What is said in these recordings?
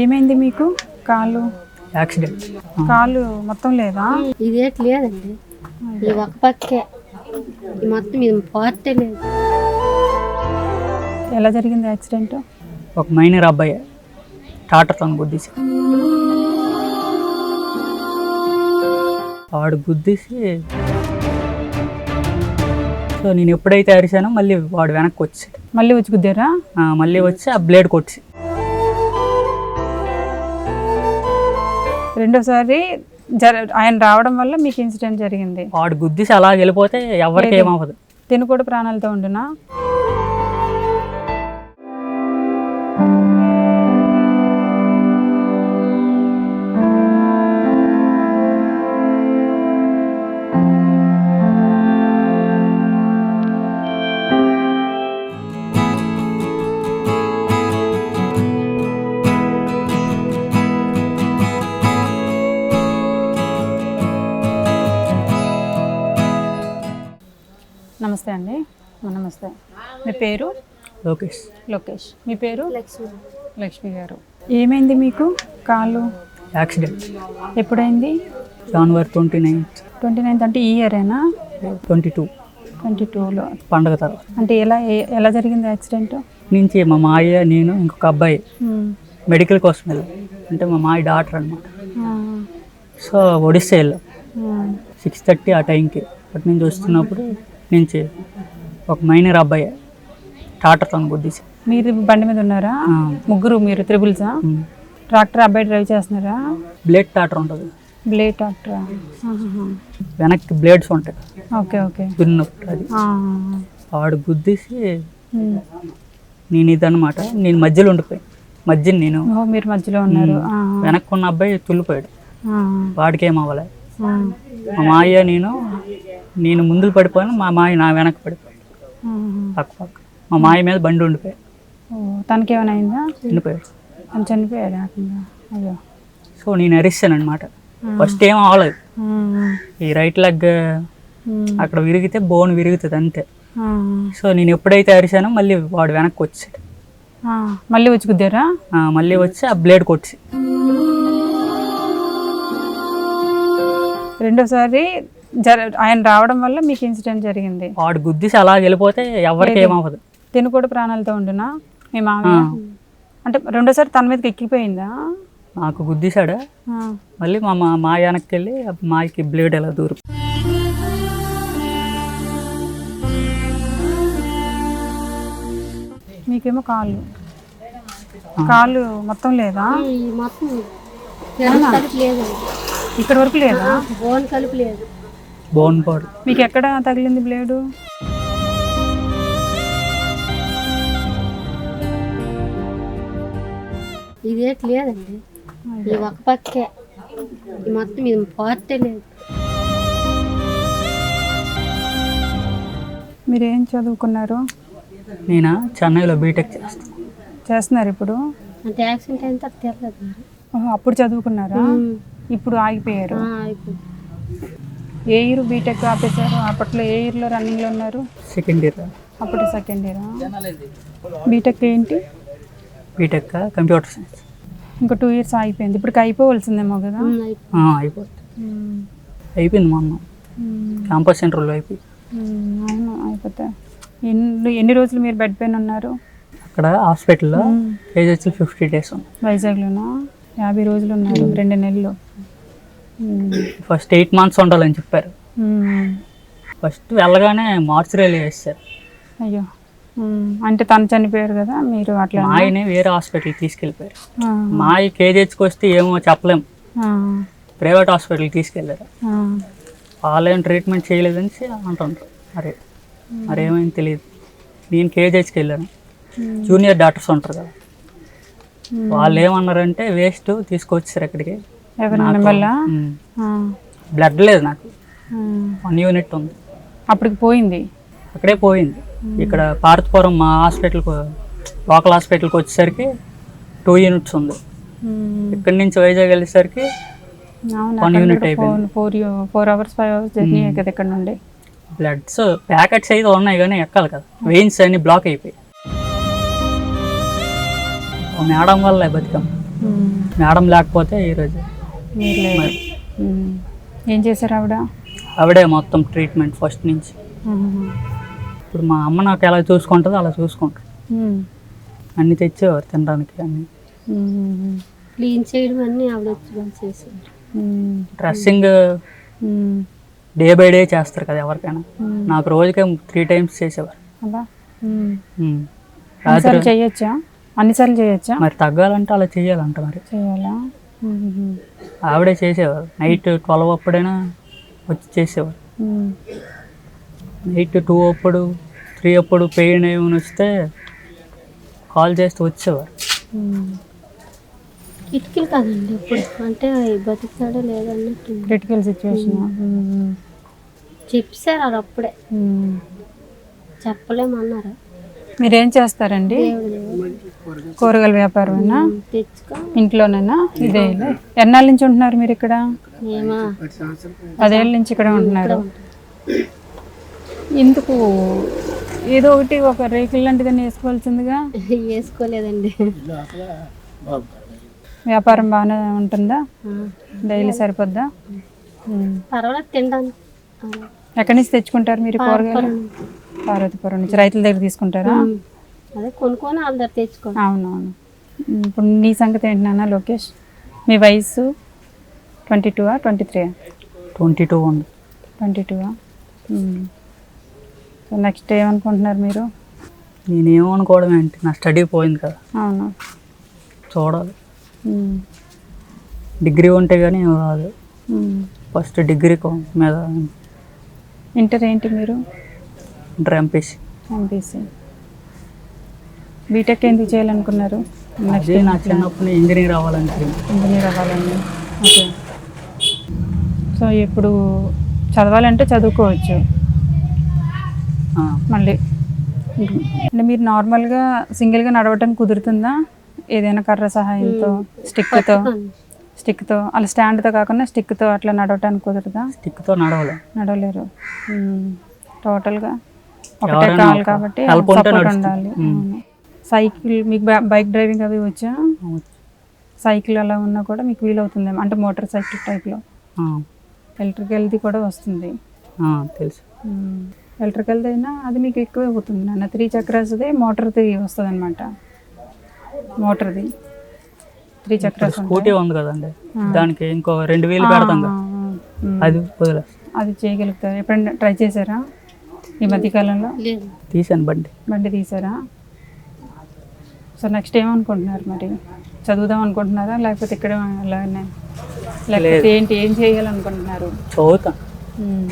ఏమైంది మీకు? కాలు? యాక్సిడెంట్. కాలు మొత్తం లేదా? ఇదేటి లేదండి ఈ ఒక పక్కే. ఈ మొత్తం ఇది పార్టీ లేదు. ఎలా జరిగింది యాక్సిడెంట్? ఒక మైనర్ అబ్బాయి టాటర్తో గుద్దేసి వాడు గుద్దేసి సో నేను ఎప్పుడైతే అరిశానో మళ్ళీ వాడు వెనక్కి వచ్చి మళ్ళీ వచ్చి గుద్దారా? మళ్ళీ వచ్చి ఆ బ్లేడ్ కొట్టి రెండోసారి జర ఆయన రావడం వల్ల మీకు ఇన్సిడెంట్ జరిగింది. వాడు గుద్దేసి అలా వెళ్ళిపోతే ఎవరికి ఏమవ్వదు. తిను కూడా ప్రాణాలతో ఉండునా? పేరు? లోకేష్. లోకేష్. మీ పేరు? లక్ష్మి. లక్ష్మి గారు. ఏమైంది మీకు కాలు? యాక్సిడెంట్. ఎప్పుడైంది? జనవరి ట్వంటీ నైన్త్. ట్వంటీ నైన్త్ అంటే ఈ ఇయరేనా? Twenty two. ట్వంటీ టూలో. పండగ తర్వాత. అంటే ఎలా ఎలా జరిగింది యాక్సిడెంట్? నుంచి మా మాయ నేను ఇంకొక అబ్బాయి మెడికల్ కోసం వెళ్ళాం అంటే మా మాయ డాక్టర్ అనమాట సో ఒడిస్సా వెళ్ళాం. సిక్స్ థర్టీ ఆ టైంకి. అటు నుంచి వస్తున్నప్పుడు నుంచి ఒక మైనర్ అబ్బాయి టాటర్తో గుద్దేసి. మీరు బండి మీద ఉన్నారా? ముగ్గురు మీరు త్రిబుల్సా. ట్రాక్టర్ అబ్బాయి డ్రైవ్ చేస్తున్నారా? బ్లేడ్ టాటర్ ఉంటుంది. బ్లేడ్ ట్రాక్టరా వెనక్కి బ్లేడ్స్ ఉంటాయి. Okay okay. దున్నప్పుడు అది. వాడు గుద్దేసి. నేను ఇదనమాట నేను మధ్యలో ఉండిపోయాను. మధ్య నేను మీరు మధ్యలో ఉన్నారు. వెనక్కి ఉన్న అబ్బాయి తుల్లిపోయాడు. వాడికి ఏం అవ్వలే. మా మాయ నేను నేను ముందుకు పడిపోయాను మా మాయ నా వెనక్కి పడిపోయాడు. ఆ. పక్క పక్క. మా మాయ మీద బండి ఉండిపోయాడు ఓ తనకి ఏమైనా అయిందా తను చనిపోయాడు. అయ్యో. సో నేను అరిస్తాను అనమాట ఫస్ట్ ఏం అవ్వలేదు ఆ. ఈ రైట్ లెగ్. అక్కడ విరిగితే బోన్ విరుగుతుంది అంతే. సో నేను ఎప్పుడైతే అరిశానో మళ్ళీ వాడు వెనక్కి వచ్చాడు. మళ్ళీ వచ్చి గుద్దారా? ఆ, మళ్ళీ వచ్చి ఆ బ్లేడ్ కొట్టి. రెండోసారి జర ఆయన రావడం వల్ల మీకు ఇన్సిడెంట్ జరిగింది. వాడు గుద్దేసి అలా వెళ్ళిపోతే ఎవరికి ఏమవ్వదు. తిను కూడా ప్రాణాలతో ఉండునా? మీ మామయ్య అంటే రెండోసారి తన మీదకి ఎక్కిపోయిందా? నాకు గుద్దేశాడు. మళ్ళీ మా మా మా వెనక్కి వెళ్ళి మాయకి బ్లేడ్ ఎలా దూరం? మీకేమో కాళ్ళు. కాళ్ళు మొత్తం లేదా? మొత్తం ఇక్కడ వరకు లేదా? బోన్ కలిపి లేదు. బోన్ పాడు. మీకు ఎక్కడ తగిలింది బ్లేడు? ఇదేటి లేదండి. ఈ ఒక పక్కే. ఈ మొత్తం ఇది పార్టీ లేదు. మీరు ఏం చదువుకున్నారు? నేను? చెన్నైలో బీటెక్ చేస్తాను చేస్తున్నారు ఇప్పుడు? అంటే యాక్సిడెంట్ అయిన తర్వాత తెలియదు ఓహో, అప్పుడు చదువుకున్నారా. ఇప్పుడు ఆగిపోయారు. ఏ ఇయర్ బీటెక్ ఆపేశారు? అప్పట్లో ఏ ఇయర్లో రన్నింగ్లో ఉన్నారు? సెకండ్ ఇయర్ అప్పుడు సెకండ్ ఇయరా బీటెక్ ఏంటి? బీటెక్ కంప్యూటర్ సైన్స్ ఇంకో టూ ఇయర్స్ ఆగిపోయింది. ఇప్పుడు అయిపోవలసిందేమో కదా? అయిపోయింది. అయిపోతుంది. అయిపోయింది మొన్న. క్యాంపస్ సెంటర్లో అయిపోయింది అవును అయిపోతే. ఎన్ని ఎన్ని రోజులు మీరు బెడ్ పైన ఉన్నారు? అక్కడ హాస్పిటల్లో ఏజ్ వచ్చి ఫిఫ్టీ డేస్ ఉంది. వైజాగ్లోనా? యాభై రోజులు ఉన్నారు రెండు నెలలు. ఫస్ట్ ఎయిట్ మంత్స్ ఉండాలని చెప్పారు. ఫస్ట్ వెళ్ళగానే మార్చురీలో వేస్తారు అయ్యో. అంటే తను చనిపోయారు కదా మీరు అట్లా మా ఆయనే వేరే హాస్పిటల్కి తీసుకెళ్ళిపోయారు. ఆ, మా ఆయ కేజీహెచ్కి వస్తే ఏమో చెప్పలేం. ఆ, ప్రైవేట్ హాస్పిటల్కి తీసుకెళ్ళారు. వాళ్ళేం ట్రీట్మెంట్ చేయలేదని అంటుండ్రు. మరి మరి ఏమైంది తెలియదు. నేను కేజీహెచ్కి వెళ్ళాను జూనియర్ డాక్టర్స్ ఉంటారు కదా. వాళ్ళు ఏమన్నారంటే వేస్ట్ తీసుకొచ్చారు అక్కడికి బ్లడ్ లేదు నాకు. వన్ యూనిట్ ఉంది. అప్పటికి పోయింది? అక్కడే పోయింది. ఇక్కడ పార్తపురం మా హాస్పిటల్కి లోకల్ హాస్పిటల్కి వచ్చేసరికి టూ యూనిట్స్ ఉంది. ఉమ్. ఇక్కడి నుంచి వైజాగ్ వెళ్ళేసరికి unit కూడా అయిపోయింది. Four four hours five hours journey కదా ఇక్కడ నుండి. బ్లడ్స్ ప్యాకెట్స్ అయితే ఉన్నాయి కానీ ఎక్కాలి కదా. వెయిన్స్ అన్ని బ్లాక్ అయిపోయాయి. ఆ మేడం వల్ల బతికాం. మేడం లేకపోతే ఈరోజు. ఏం చేశారు ఆవిడ? ఆవిడే మొత్తం ట్రీట్మెంట్ ఫస్ట్ నుంచి. ఇప్పుడు మా అమ్మ నాకు ఎలా చూసుకుంటుందో అలా చూసుకుంటారు. అన్ని తెచ్చేవారు తినడానికి అన్ని. క్లీన్ చేయడం అన్నీ ఆవిడ. డ్రెస్సింగ్. డే బై డే చేస్తారు కదా ఎవరికైనా. నాకు రోజుకే త్రీ టైమ్స్ చేసేవారు. రాత్రి చేయొచ్చా? అన్నిసార్లు చేయొచ్చా? మరి తగ్గాలంటే అలా చేయాలంట మరి. చేయాలా. ఆవిడే చేసేవారు. నైట్ ట్వెల్వ్ అప్పుడైనా వచ్చి చేసేవారు. నైట్ టూ అప్పుడు త్రీ అప్పుడు పెయిన్ ఏమైనా వస్తే కాల్ చేస్తే వచ్చేవారు. ఉమ్. కిటికీలు కాదండి ఇప్పుడు. అంటే బతుకుతాడో లేదన్నట్టు క్రిటికల్ సిచ్యువేషన్. చెప్పారు అది అప్పుడే. చెప్పలేమన్నారు. మీరేం చేస్తారండి? కూరగాయల వ్యాపారమేనా? ఇంట్లోనేనా? ఇదే? ఎన్నాళ్ళ నుంచి ఉంటున్నారు మీరు ఇక్కడ? పదేళ్ళ నుంచి ఇక్కడ ఉంటున్నారు. ఎందుకు? ఏదో ఒకటి ఒక రేకులు లాంటిదని వేసుకోవాల్సిందిగా? వేసుకోలేదండి. వ్యాపారం బాగానే ఉంటుందా? డైలీ సరిపోద్దా. పర్వాలేదు ఆ, ఎక్కడి నుంచి తెచ్చుకుంటారు మీరు కూరగాయలు? పార్వతీపురం నుంచి. రైతుల దగ్గర తీసుకుంటారా. అదే కొనుక్కొని వాళ్ళ దగ్గర తెచ్చుకోండి అవునవును. ఇప్పుడు నీ సంగతి ఏంటి నాన్న లోకేష్? మీ వయసు twenty టూవా twenty three twenty two twenty టూవా so next ఏమనుకుంటున్నారు మీరు? నేనేమనుకోవడం ఏంటి? నా స్టడీ పోయింది కదా. అవును. చూడాలి. డిగ్రీ ఉంటే కానీ ఏం రాదు. ఫస్ట్ డిగ్రీ కో- మీద ఇంటర్ ఏంటి మీరు? Inter MPC. ఎంపీసీ. బీటెక్ ఎందుకు చేయాలనుకున్నారు? నెక్స్ట్ నా చిన్నప్పుడు ఇంజనీర్ అవ్వాలనుకుంది ఇంజనీర్ అవ్వాలని. ఓకే. సో ఇప్పుడు చదవాలంటే చదువుకోవచ్చు. మళ్ళీ. అంటే మీరు నార్మల్గా సింగిల్గా నడవటానికి కుదురుతుందా? ఏదైనా కర్ర సహాయంతో స్టిక్తో? స్టిక్తో? అలా స్టాండ్తో కాకుండా స్టిక్తో అట్లా నడవటానికి కుదురుదా? స్టిక్తో నడవలే. నడవలేరు. టోటల్గా ఒకటే కావాలి కాబట్టి సపోర్ట్. ఉండాలి. సైకిల్ మీకు బై- బైక్ డ్రైవింగ్ అవి వచ్చా? సైకిల్ అలా ఉన్నా కూడా మీకు వీలవుతుందేమో. అంటే మోటార్ సైకిల్ టైప్లో. ఎలక్ట్రికల్ది కూడా వస్తుంది. ఆ, తెలుసు. మ్మ్. ఎలక్ట్రికల్ది అయినా అది మీకు ఎక్కువే అవుతుంది నాన్న. త్రీ చక్రాస్ది మోటార్ది వస్తుంది అనమాట మోటార్ది త్రీ చక్రాస్. స్కూటీ ఉంది కదండి. దానికి ఇంకో రెండు వేలు పెడతాం. అది వదిలేస్తాం అది చేయగలుగుతారు? ఎప్పుడైనా ట్రై చేశారా? ఈ మధ్యకాలంలో తీసాను బండి. బండి తీసారా సో నెక్స్ట్ ఏమనుకుంటున్నారు మరి? చదువుదాం అనుకుంటున్నారా? లేకపోతే ఇక్కడ అలానే? లేకపోతే ఏంటి? ఏం చేయాలనుకుంటున్నారు? చదువుతాను మ్మ్.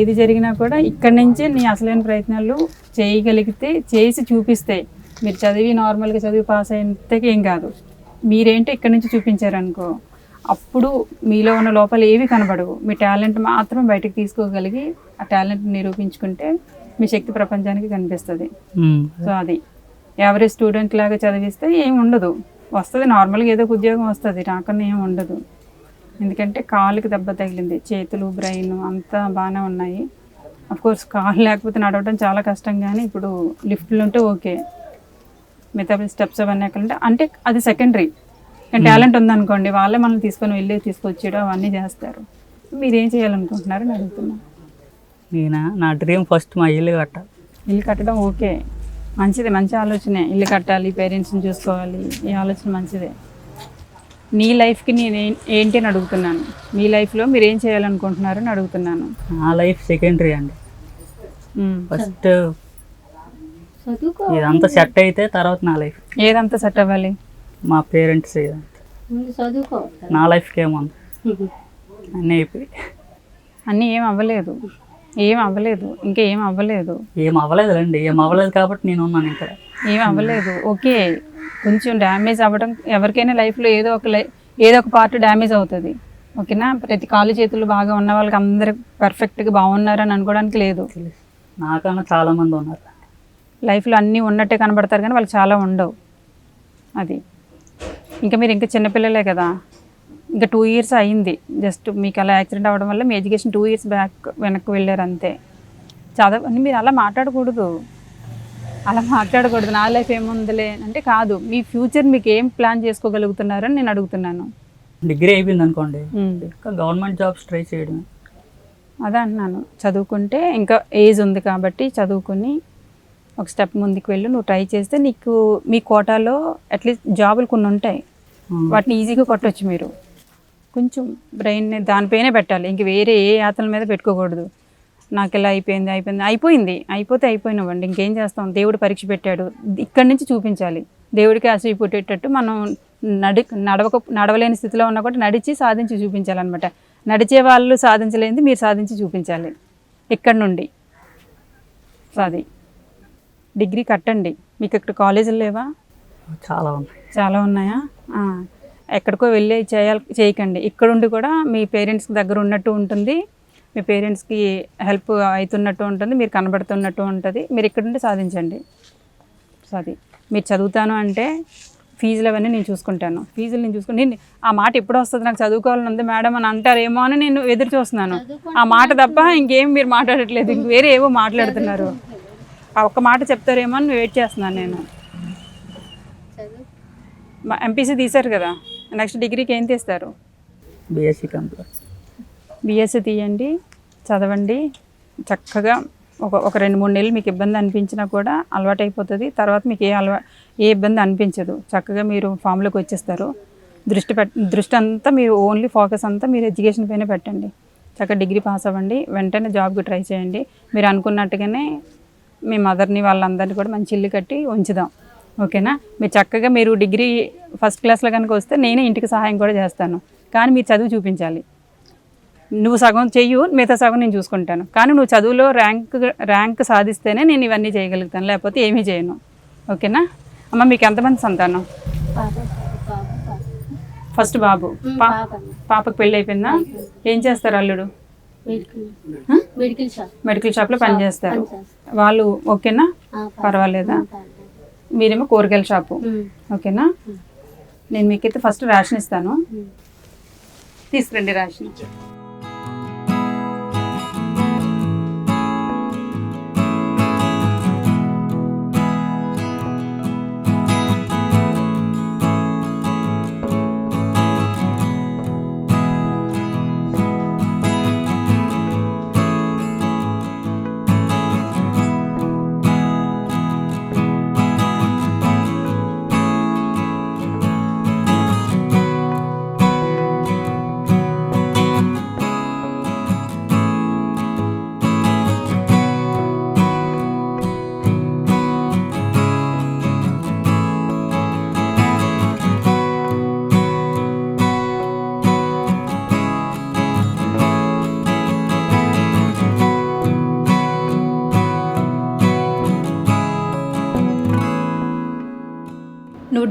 ఏది జరిగినా కూడా ఇక్కడి నుంచే నీ అసలైన ప్రయత్నాలు చేయగలిగితే చేసి చూపిస్తే. మీరు చదివి నార్మల్గా చదివి పాస్ అయితే ఏం కాదు. మీరేంటో ఇక్కడి నుంచి చూపించారనుకో అప్పుడు మీలో ఉన్న లోపాలు ఏవి కనబడవు. మీ టాలెంట్ మాత్రం బయటకు తీసుకోగలిగి ఆ టాలెంట్ నిరూపించుకుంటే మీ శక్తి ప్రపంచానికి కనిపిస్తుంది. సో అది. యావరేజ్ స్టూడెంట్ లాగా చదివిస్తే ఏం ఉండదు. వస్తుంది నార్మల్గా ఏదో ఉద్యోగం వస్తుంది రాకుండా ఏం ఉండదు. ఎందుకంటే కాళ్ళకి దెబ్బ తగిలింది. చేతులు బ్రెయిన్ అంతా బాగానే ఉన్నాయి. కోర్స్ కాళ్ళు లేకపోతే నడవడం చాలా కష్టం కానీ ఇప్పుడు లిఫ్ట్లు ఉంటే ఓకే. మిగతా స్టెప్స్ అవన్నీ ఎక్కడంటే అంటే అది సెకండరీ. కానీ టాలెంట్ ఉందనుకోండి వాళ్ళే మనల్ని తీసుకొని వెళ్ళి తీసుకొచ్చేయడం అవన్నీ చేస్తారు. మీరేం చేయాలనుకుంటున్నారని అడుగుతున్నా. నేనా? నా డ్రీమ్ ఫస్ట్ మా ఇల్లు కట్టాలి ఇల్లు కట్టడం ఓకే. మంచిదే మంచి ఆలోచనే. ఇల్లు కట్టాలి పేరెంట్స్ని చూసుకోవాలి ఈ ఆలోచన మంచిదే. నీ లైఫ్కి నేను ఏంటి అని అడుగుతున్నాను. మీ లైఫ్లో మీరు ఏం చేయాలనుకుంటున్నారు అని అడుగుతున్నాను. నా లైఫ్ సెకండరీ అండి. ఫస్ట్ చదువుకో ఇదంతా సెట్ అయితే తర్వాత నా లైఫ్. ఏదంతా సెట్ అవ్వాలి? మా పేరెంట్స్ ఇదంతా. ముందు చదువుకో. నా లైఫ్కి ఏముంది? అన్నీ అయిపోయి. అన్నీ ఏం అవ్వలేదు. ఏం అవ్వలేదు. ఇంకా ఏం అవ్వలేదు. ఏం అవ్వలేదులేండి. ఏం అవ్వలేదు కాబట్టి నేను ఉన్నాను ఇక్కడ. ఏం అవ్వలేదు ఓకే. కొంచెం డ్యామేజ్ అవ్వడం ఎవరికైనా లైఫ్లో ఏదో ఒక లై ఏదో ఒక పార్ట్ డ్యామేజ్ అవుతుంది. ఓకేనా? ప్రతి కాలు చేతులు బాగా ఉన్న వాళ్ళకి అందరు పర్ఫెక్ట్గా బాగున్నారని అనుకోవడానికి లేదు. నాకన్నా చాలా మంది ఉన్నారు. లైఫ్లో అన్నీ ఉన్నట్టే కనబడతారు కానీ వాళ్ళు చాలా ఉండవు. అది. ఇంకా మీరు ఇంకా చిన్నపిల్లలే కదా. ఇంకా టూ ఇయర్స్ అయింది. జస్ట్ మీకు అలా యాక్సిడెంట్ అవ్వడం వల్ల మీ ఎడ్యుకేషన్ టూ ఇయర్స్ బ్యాక్ వెనక్కి వెళ్ళారు అంతే. చదవని మీరు అలా మాట్లాడకూడదు. అలా మాట్లాడకూడదు. నా లైఫ్ ఏముందిలే అంటే కాదు. మీ ఫ్యూచర్ మీకు ఏం ప్లాన్ చేసుకోగలుగుతున్నారని నేను అడుగుతున్నాను. డిగ్రీ అయిపోయింది అనుకోండి. ఇంకా గవర్నమెంట్ జాబ్స్ ట్రై చేయడమే. అదే అంటున్నాను చదువుకుంటే ఇంకా ఏజ్ ఉంది కాబట్టి చదువుకుని ఒక స్టెప్ ముందుకు వెళ్ళి. నువ్వు ట్రై చేస్తే నీకు మీ కోటాలో అట్లీస్ట్ జాబులు కొన్ని ఉంటాయి. వాటిని ఈజీగా కొట్టొచ్చు మీరు. కొంచెం బ్రెయిన్ దానిపైనే పెట్టాలి. ఇంక వేరే ఏ యాతల మీద పెట్టుకోకూడదు. నాకు ఇలా అయిపోయింది అయిపోయింది. అయిపోయింది. అయిపోతే అయిపోయినవ్వండి ఇంకేం చేస్తాం? దేవుడు పరీక్ష పెట్టాడు. ఇక్కడి నుంచి చూపించాలి. దేవుడికి అసూయ పుట్టేటట్టు మనం నడి నడవక నడవలేని స్థితిలో ఉన్నా కూడా నడిచి సాధించి చూపించాలన్నమాట. నడిచే వాళ్ళు సాధించలేనిది మీరు సాధించి చూపించాలి. ఇక్కడి నుండి. అది. డిగ్రీ కట్టండి. మీకు ఇక్కడ కాలేజీలు లేవా? చాలా ఉన్నాయి. చాలా ఉన్నాయా? ఎక్కడికో వెళ్ళి చేయాలి చేయకండి. ఇక్కడుండి కూడా మీ పేరెంట్స్కి దగ్గర ఉన్నట్టు ఉంటుంది. మీ పేరెంట్స్కి హెల్ప్ అవుతున్నట్టు ఉంటుంది మీరు కనబడుతున్నట్టు ఉంటుంది. మీరు ఇక్కడ నుండి సాధించండి. సో అది మీరు చదువుతాను అంటే ఫీజులు అవన్నీ నేను చూసుకుంటాను. ఫీజులు నేను చూసుకుని నేను ఆ మాట ఎప్పుడు వస్తుంది? నాకు చదువుకోవాలని ఉంది. మేడం అని అంటారేమో అని నేను ఎదురు చూస్తున్నాను. ఆ మాట తప్ప ఇంకేం మీరు మాట్లాడట్లేదు. ఇంక వేరే ఏవో మాట్లాడుతున్నారు. ఆ ఒక్క మాట చెప్తారేమో అని వెయిట్ చేస్తున్నాను నేను. ఎంపీసీ తీశారు కదా. నెక్స్ట్ డిగ్రీకి ఏం తీస్తారు? బీఎస్సీ కంప్యూటర్ బీఎస్సీ తీయండి చదవండి. చక్కగా ఒక ఒక రెండు మూడు నెలలు మీకు ఇబ్బంది అనిపించినా కూడా అలవాటైపోతుంది. తర్వాత మీకు ఏ అలవా ఏ ఇబ్బంది అనిపించదు. చక్కగా మీరు ఫామ్లోకి వచ్చేస్తారు. దృష్టి పెట్ దృష్టి అంతా మీరు ఓన్లీ ఫోకస్ అంతా మీరు ఎడ్యుకేషన్ పైన పెట్టండి. చక్కగా డిగ్రీ పాస్ అవ్వండి. వెంటనే జాబ్కి ట్రై చేయండి. మీరు అనుకున్నట్టుగానే మీ మదర్ని వాళ్ళందరినీ కూడా మంచి ఇల్లు కట్టి ఉంచుదాం. ఓకేనా? మీరు చక్కగా మీరు డిగ్రీ ఫస్ట్ క్లాస్లో కనుక వస్తే నేనే ఇంటికి సహాయం కూడా చేస్తాను. కానీ మీరు చదువు చూపించాలి. నువ్వు సగం చెయ్యు మిగతా సగం నేను చూసుకుంటాను. కానీ నువ్వు చదువులో ర్యాంక్ ర్యాంక్ సాధిస్తేనే నేను ఇవన్నీ చేయగలుగుతాను లేకపోతే ఏమీ చేయను. ఓకేనా? అమ్మ మీకు ఎంతమంది సంతానం? ఫస్ట్ బాబు. పాపకు పెళ్ళి అయిపోయిందా? ఏం చేస్తారు అల్లుడు? మెడికల్. Medical shop. మెడికల్ షాప్లో పని చేస్తారు. పనిచేస్తారు. వాళ్ళు ఓకేనా. పర్వాలేదా. మీరేమో కూరగాయల షాపు. ఓకేనా? నేను మీకైతే ఫస్ట్ రేషన్ ఇస్తాను. తీసుకురండి రేషన్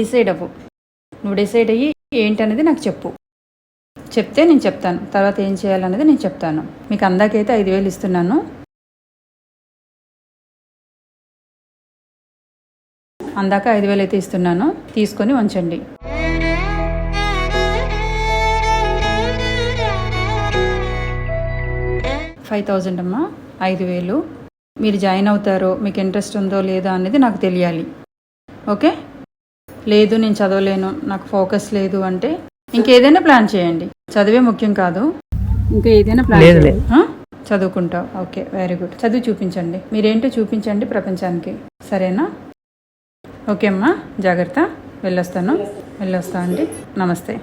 డిసైడ్ అవ్వు. నువ్వు డిసైడ్ అయ్యి ఏంటనేది నాకు చెప్పు. చెప్తే నేను చెప్తాను. తర్వాత ఏం చేయాలనేది నేను చెప్తాను. మీకు అందాకైతే ఐదు వేలు ఇస్తున్నాను. అందాక ఐదు వేలు అయితే ఇస్తున్నాను. తీసుకొని ఉంచండి. ఫైవ్ థౌజండ్ అమ్మా. ఐదు వేలు. మీరు జాయిన్ అవుతారో మీకు ఇంట్రెస్ట్ ఉందో లేదో అనేది నాకు తెలియాలి. ఓకే? లేదు నేను చదవలేను నాకు ఫోకస్ లేదు అంటే ఇంకేదైనా ప్లాన్ చేయండి. చదివే ముఖ్యం కాదు. ఇంకా ఏదైనా ప్లాన్ లేదు, లేదు. చదువుకుంటావు ఓకే వెరీ గుడ్. చదువు చూపించండి. మీరేంటో చూపించండి ప్రపంచానికి. సరేనా? ఓకే అమ్మా జాగ్రత్త. వెళ్ళొస్తాను. వెళ్ళొస్తా అండి. నమస్తే.